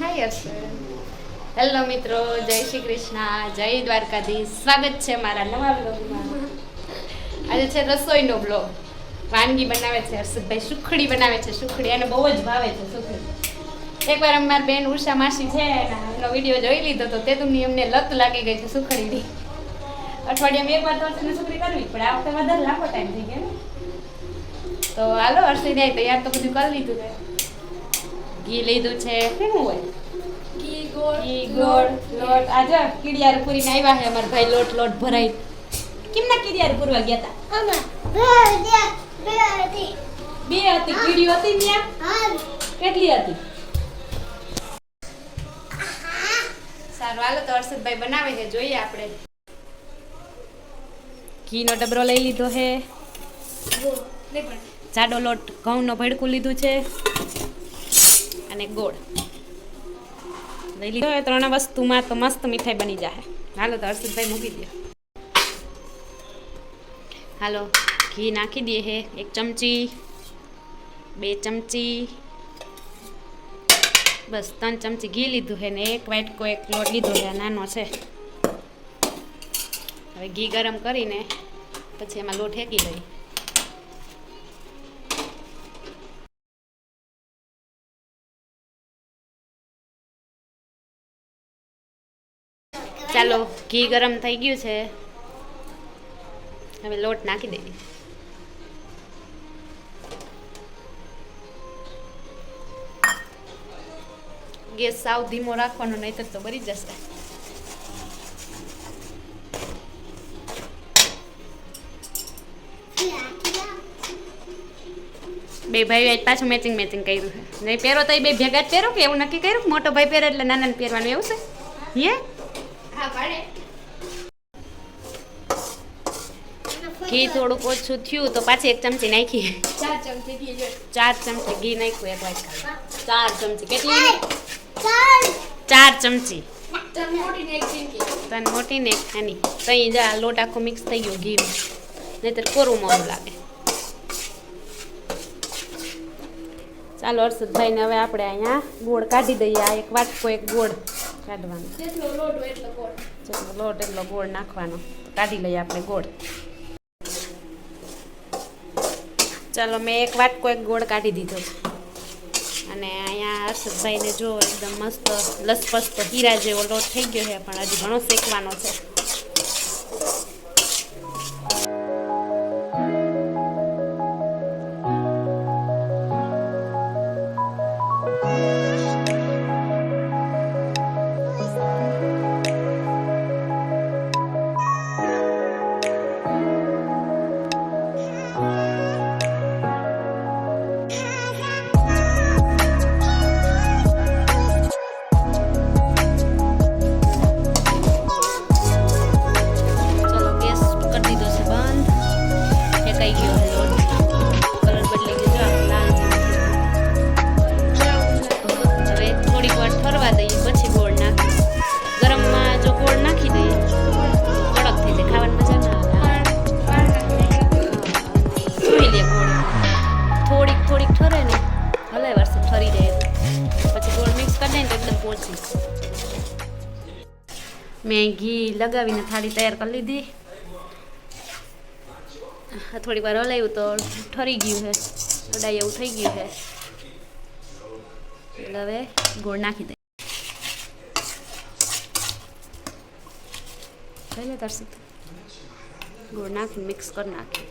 હાય હર્ષ hello મિત્રો. જય શ્રી કૃષ્ણ. જય દ્વારકાધીશ. સ્વાગત છે મારા નવા બ્લોગમાં આજે છે રસોઈનો બ્લોગ વાનગી બનાવે છે હર્ષદભાઈ. સુખડી બનાવે છે સુખડી. એને બહુ જ ભાવે છે સુખડી. એકવાર અમારી બેન ઉષા માસી છે એનો વીડિયો જોઈ લીધો તો તે તમને એમને લત લાગી ગઈ છે સુખડીની. અઠવાડિયામાં એકવાર તો હર્ષને સુખડી કરવી પડે. આ વખતે વધારે લાંબો ટાઈમ થઈ ગયો તો હાલો હર્ષી તૈયાર તો બધું કરી લીધું છે. ઘી લીધું છે. કેવું હોય? ઘી ગોળ ઘી ગોળ લોટ. આજે કીડિયાર પૂરીને આવ્યા છે અમારા ભાઈ લોટ લોટ ભરાઈ. કેમના કીડિયાર પૂરવા ગયા હતા આમાં બે બે હતી. બે હતી કીડીઓ હતી ત્યાં? હા. કેટલી હતી? સારું હાલો તો હર્ષદભાઈ બનાવે છે જોઈએ આપણે. ઘીનો ડબરો લઈ લીધો છે. જાડો લોટ ઘઉંનો ભડકું લીધું છે. અને ગોળ. લઈ લીધો. ત્રણ વસ્તુમાં તો મસ્ત મીઠાઈ બની જાય હાલો તો હર્ષદભાઈ મૂકી દે હાલો, ઘી નાખી દઈએ હે. એક ચમચી, બે ચમચી. બસ, ત્રણ ચમચી ઘી લીધું છે ને એક વાટકો એક લોટ લીધો છે નાનો છે. હવે ઘી ગરમ કરીને પછી એમાં લોટ હેકી લઈ ચાલો, ઘી ગરમ થઈ ગયું છે. હવે લોટ નાખી દેવી. ગેસ સાવ ધીમો રાખવાનો, નહીતર તો બળી જશે. બે ભાઈઓ આજ પાછું મેચિંગ મેચિંગ કર્યું છે. નહીં પહેરો તો એ બે ભેગા જ પહેરો કે એવું નક્કી કર્યું? મોટો ભાઈ પહેરે એટલે નાનાને પહેરવાનું એવું છે? હે? ઘી થોડુંક ઓછું થયું તો પાછી એક ચમચી નાખી ચાર ચમચી ઘી જોઈએ ચાર ચમચી ઘી નાખ્યું એક વાટકા. ચાર ચમચી. કેટલી? ચાર! ચાર! ચમચી. ચાર મોટી ને એક ચીમકી તને મોટી ને એક નાની. તઈ જા લોટ આખો મિક્સ થઈ ગયો ઘીમાં નહીતર કોરું મોડું લાગે. ચાલો હર્ષદભાઈને હવે આપણે અહીંયા ગોળ કાઢી દઈએ. આ એક વાટકો એક ગોળ. કાઢવાનો. જેટલો લોટ એટલો ગોળ નાખવાનો. કાઢી લઈએ આપણે ગોળ. ચાલો મેં એક વાટકો એક ગોળ કાઢી દીધો. અને અહીંયા હર્ષદભાઈને જો એકદમ મસ્ત લસપસ્ત હીરા જેવો લોટ થઈ ગયો છે પણ હજી ઘણો શેકવાનો છે. પોચી મેં ઘી લગાવીને થાળી તૈયાર કરી લીધી. થોડી વાર હલાવ્યું તો ઠરી ગયું છે. અડાઈ એવું થઈ ગયું છે. એટલે હવે ગોળ નાખી દે પહેલે તરસી. ગોળ નાખીને મિક્સ કરી નાખી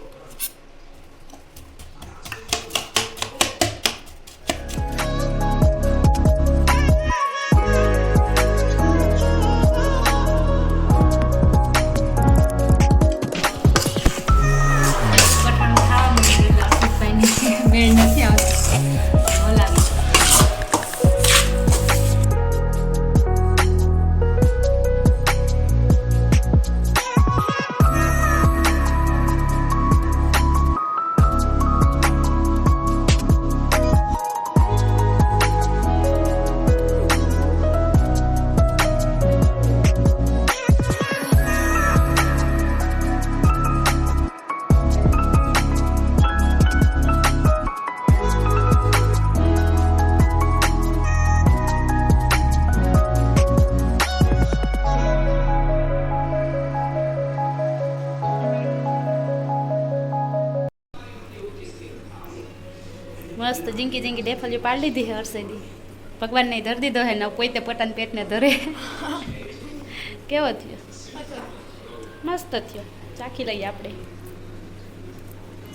જિંકી જિંકી ડેફલ્યુ પાડી લીધી હે હર્ષદી. ભગવાનને ધરી દીધો હે ને પોતે પોતાના પેટને ધરે. કેવો થયો? મસ્ત થયો. ચાખી લઈએ આપણે.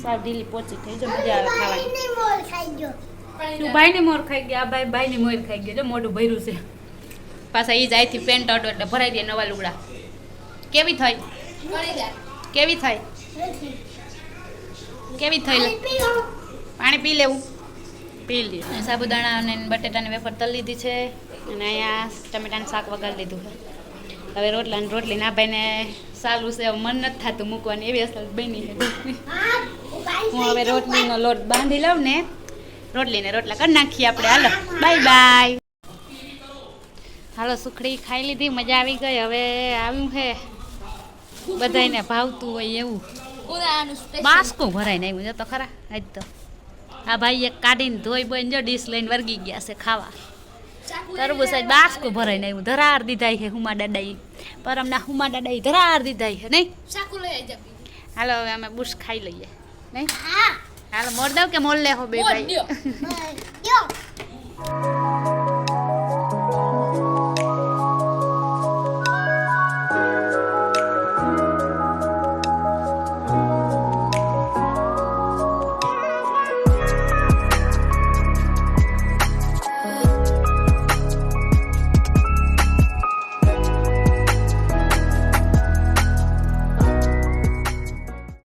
સાવ ઢીલી પોચી થઈ જો મજા આવે ખાવાની. તું ભાઈની મોર ખાઈ ગયા? આ ભાઈ ભાઈની મોર ખાઈ ગયો. જો મોઢું ભર્યું છે. પાછા એ જાયથી પેન્ટ અડો એટલે ભરાઈ દે નવા લુગડા. કેવી થઈ? કેવી થઈ? કેવી થઈ? પાણી પી લેવું. પી લીધું. સાબુદાણા અને બટેટાની વેફર તલ લીધી છે. અને અહીંયા ટમેટાનું શાક વગાડી લીધું છે હવે રોટલા ને રોટલી ના ભાઈને સારું છે મન નથી થતું મૂકવાની. એવી અસર બની છે. હું હવે રોટલીનો લોટ બાંધી લઉં ને રોટલી ને રોટલા કરી નાખીએ આપણે. હાલો બાય બાય. હાલો સુખડી ખાઈ લીધી મજા આવી ગઈ. હવે આવ્યું છે. બધાયને ભાવતું હોય એવું. બાસકું ભરાય છે તો ખરા આજ તો. આ ભાઈ એક કાઢીને ધોઈ બોઈને જો ડીશ લઈને વર્ગી ગયા છે ખાવા. તરબૂચ આજ બાસકું ભરાઈને આવ્યું. ધરાર દીધા છે હુમા દાદાઈ પર અમને હુમા દાદાઈ ધરાર દીધા છે નહીં? જા. હાલો હવે અમે બુશ ખાઈ લઈએ નહીં? હાલો મોર દઉં કે મોલ લે હો બે ભાઈ.